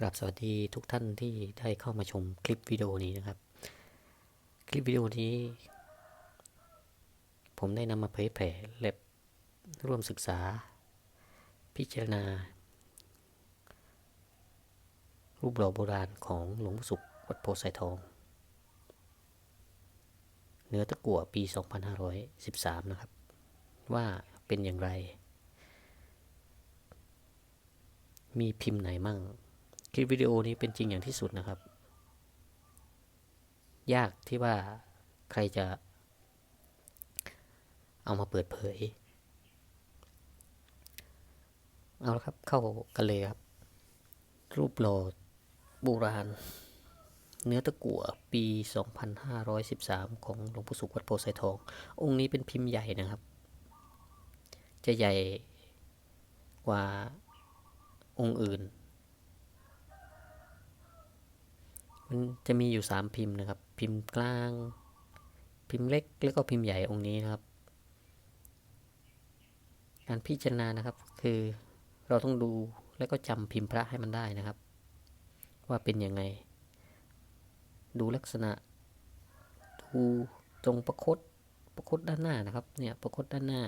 กราบสวัสดีทุกท่านที่ได้เข้ามาชมคลิปวิดีโอนี้นะครับ คลิปวิดีโอนี้ ผมได้นำมาเผยแผ่และร่วมศึกษา พิจารณา รูปหล่อโบราณของหลวงพ่อสุขวัดโพไซทอง เนื้อตะกั่วปี 2513 นะครับ ว่าเป็นอย่างไร มีพิมพ์ไหนมั่ง คลิปวิดีโอนี้เป็นจริงอย่างที่สุดนะครับ ยากที่ว่าใครจะ เอามาเปิดเผย เอาละครับเข้ากันเลยครับ รูปหล่อโบราณ เนื้อตะกั่วปี 2513 ของหลวงปู่สุขวัดโพไซทอง องค์นี้เป็นพิมพ์ใหญ่นะครับ จะใหญ่กว่าองค์อื่น มันจะมีอยู่สามพิมพ์นะครับ พิมพ์กลาง พิมพ์เล็ก แล้วก็พิมพ์ใหญ่องค์นี้นะครับ การพิจารณานะครับ คือเราต้องดูแล้วก็จำพิมพ์พระให้มันได้นะครับ ว่าเป็นยังไง ดูลักษณะ ดูตรงประคตประคตด้านหน้านะครับ เนี่ยประคตด้านหน้า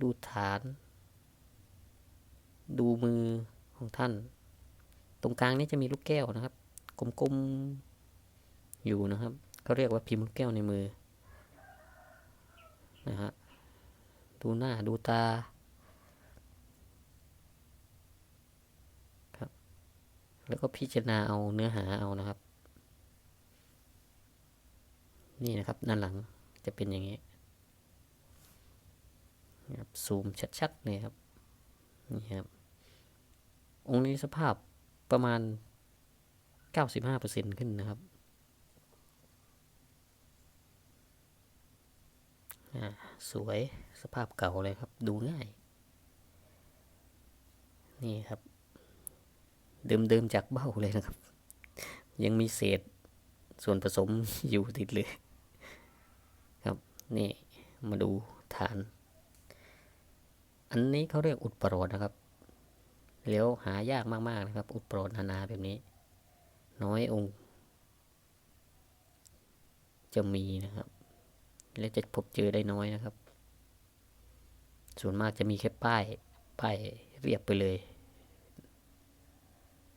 ดูฐาน ดูมือของท่าน ตรงกลางนี่จะมีลูกแก้วนะครับ กลมๆ อยู่นะครับเขาเรียกว่าพิมพ์ลูกแก้วในมือนะฮะดูหน้าดูตาครับ แล้วก็พิจารณาเอาเนื้อหาเอานะครับ นี่นะครับด้านหลังจะเป็นอย่างนี้นะครับซูมชัดๆเลยครับนี่ครับองค์นี้สภาพ ประมาณ 95%ขึ้นนะครับสวยสภาพเก่าเลยครับ ดูง่าย นี่ครับ เดิมๆจากเบ้าเลยนะครับ ยังมีเศษส่วนผสมอยู่ติดเลยครับ นี่มาดูฐาน อันนี้เขาเรียกอุดประโรดนะครับ แล้วหายากมากๆนะครับ อุดโปรดนานาแบบนี้ น้อยองค์ จะมีนะครับ และจะพบเจอได้น้อยนะครับ ส่วนมากจะมีแค่ป้าย ป้ายเรียบไปเลย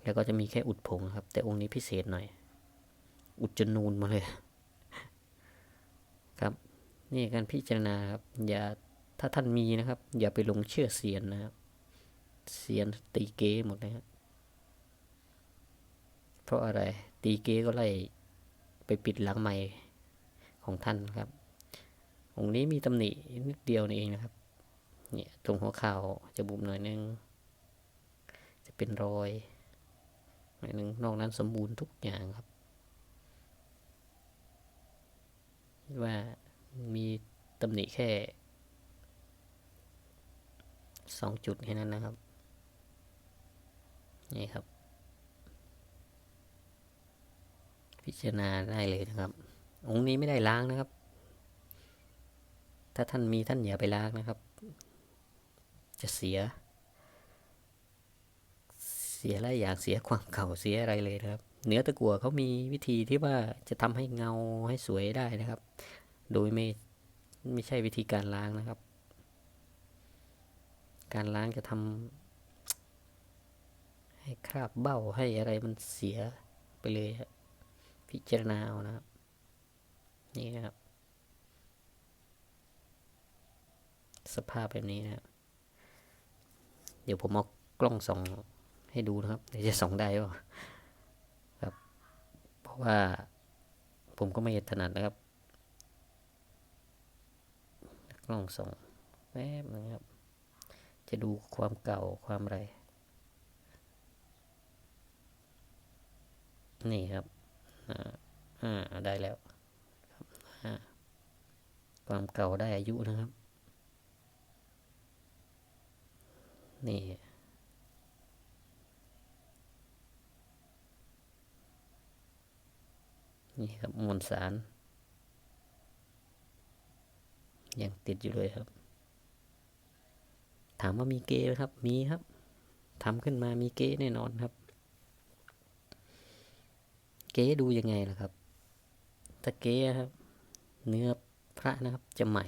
แล้วก็จะมีแค่อุดผงครับ แต่องค์นี้พิเศษหน่อย อุดจนนูนมาเลย ครับ นี่การพิจารณาครับ อย่าถ้าท่านมีนะครับ อย่าไปลงเชื่อเสียนนะครับ เสียนตีเก้หมดนะครับเพราะอะไรตีเก้ก็ไล่ไปปิดหลังไม้ของท่านครับ องค์นี้มีตำหนินิดเดียวนี่เองนะครับ เนี่ยตรงหัวเข่าจะบุบหน่อยนึง จะเป็นรอยหน่อยนึงนอกนั้นสมบูรณ์ทุกอย่างครับว่ามีตำหนิแค่สองจุดแค่นั้นนะครับ นี่ครับ พิจารณาได้เลยนะครับ องค์นี้ไม่ได้ล้างนะครับ ถ้าท่านมีท่านอย่าไปล้างนะครับ จะเสีย เสียหลายอย่างเสียความเก่าเสียอะไรเลยนะครับ เนื้อตะกั่วเขามีวิธีที่ว่าจะทำให้เงาให้สวยได้นะครับ โดยไม่ไม่ใช่วิธีการล้างนะครับ การล้างจะทำ ให้คราบเบ้าให้อะไรมันเสียไปเลยครับพิจารณาเอานะครับ นี่นะครับ สภาพแบบนี้นะครับ เดี๋ยวผมเอากล้องส่องให้ดูนะครับเดี๋ยวจะส่องได้ป่ะครับ เพราะว่าผมก็ไม่ถนัดนะครับ กล้องส่องแป๊บนึงครับ จะดูความเก่าความอะไร นี่ครับอ่าได้แล้วครับความเก่าได้อายุนะครับ นี่นี่ครับมวลสาร ยังติดอยู่เลยครับ ถามว่ามีเกย์ไหมครับ มีครับทำขึ้นมามีเก๊แน่นอนครับ เก๊ดูยังไงล่ะครับถ้าเก๊ครับ เนื้อพระนะครับจะใหม่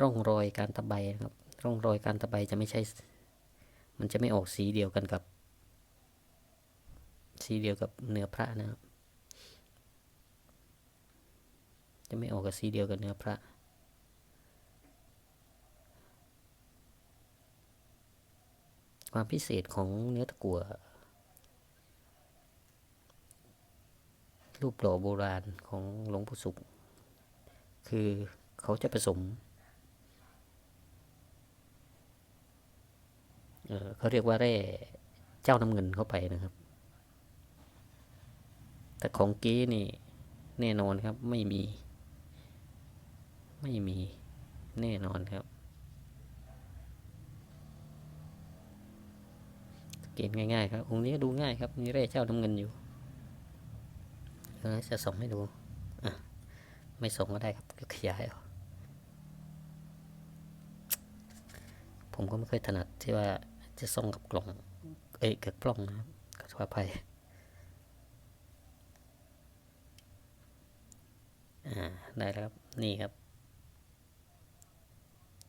ร่องรอยการตะไบนะครับ ร่องรอยการตะไบจะไม่ใช่ มันจะไม่ออกสีเดียวกันกับ สีเดียวกับเนื้อพระนะครับ จะไม่ออกกับสีเดียวกับเนื้อพระความพิเศษของเนื้อตะกั่ว รูปหล่อโบราณของหลวงปู่สุข คือเขาจะผสมเออเขาเรียกว่าแร่เจ้าน้ำเงินเข้าไปนะครับ แต่ของเก๊นี่แน่นอนครับไม่มี ไม่มีแน่นอนครับ เกณฑ์ง่ายๆครับองค์นี้ดูง่ายครับมีแร่เจ้าน้ำเงินอยู่ เออจะส่งให้ดูอะไม่ส่งก็ได้ครับขยายเอผมก็ไม่เคยถนัดที่ว่าจะส่งกับกล่อง เอ้ยกับกล้องนะครับขอโทษอภัยอ่าได้แล้วครับ นี่ครับ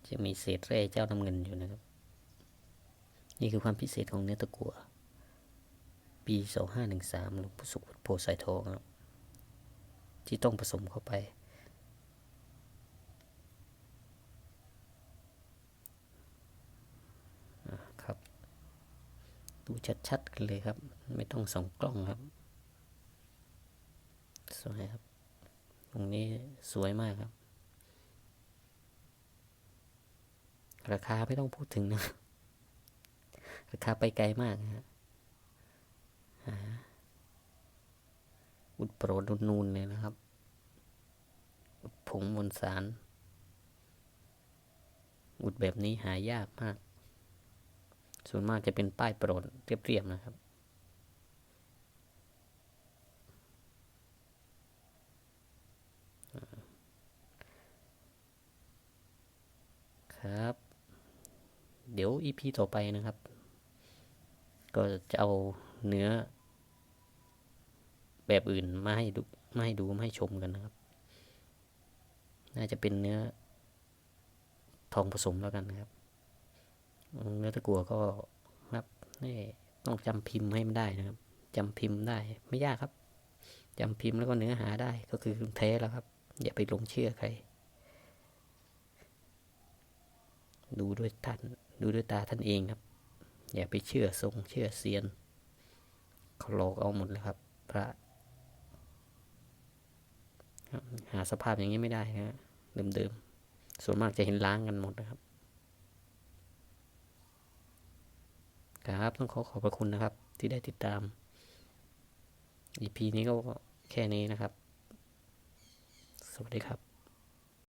จะมีเศษแร่เจ้าน้ำเงินอยู่นะครับ นี่คือความพิเศษของเนื้อตะกัวปีสองห้าหนึ่งสามหลวงปู่สุขโพใสายทองครับ ที่ต้องผสมเข้าไป ครับ ดูชัดๆกันเลยครับ ไม่ต้องส่องกล้องครับ สวยครับ ตรงนี้สวยมากครับ ราคาไม่ต้องพูดถึงนะ ราคาไปไกลมากนะฮะ อุดโปรดนูนเลยนะครับ อุดผงมวลสาร อุดแบบนี้หายากมาก ส่วนมากจะเป็นป้ายโปรดเรียบๆนะครับครับ เดี๋ยวอีพีต่อไปนะครับ ก็จะเอาเนื้อ แบบอื่นมาให้ดูมาให้ดูมาให้ชมกันนะครับ น่าจะเป็นเนื้อทองผสมแล้วกันนะครับ เนื้อตะกั่วก็ครับนี่ต้องจำพิมพ์ให้มันได้นะครับจำพิมพ์ได้ไม่ยากครับจำพิมพ์แล้วก็เนื้อหาได้ก็คือแท้แล้วครับ อย่าไปหลงเชื่อใคร ดูด้วยท่านดูด้วยตาท่านเองครับ อย่าไปเชื่อทรงเชื่อเซียนเขาหลอกเอาหมดเลยครับ พระ หาสภาพอย่างนี้ไม่ได้นะเดิมๆ ส่วนมากจะเห็นล้างกันหมดนะครับ ครับต้องขอขอบพระคุณนะครับ ที่ได้ติดตาม EP นี้ก็แค่นี้นะครับ สวัสดีครับ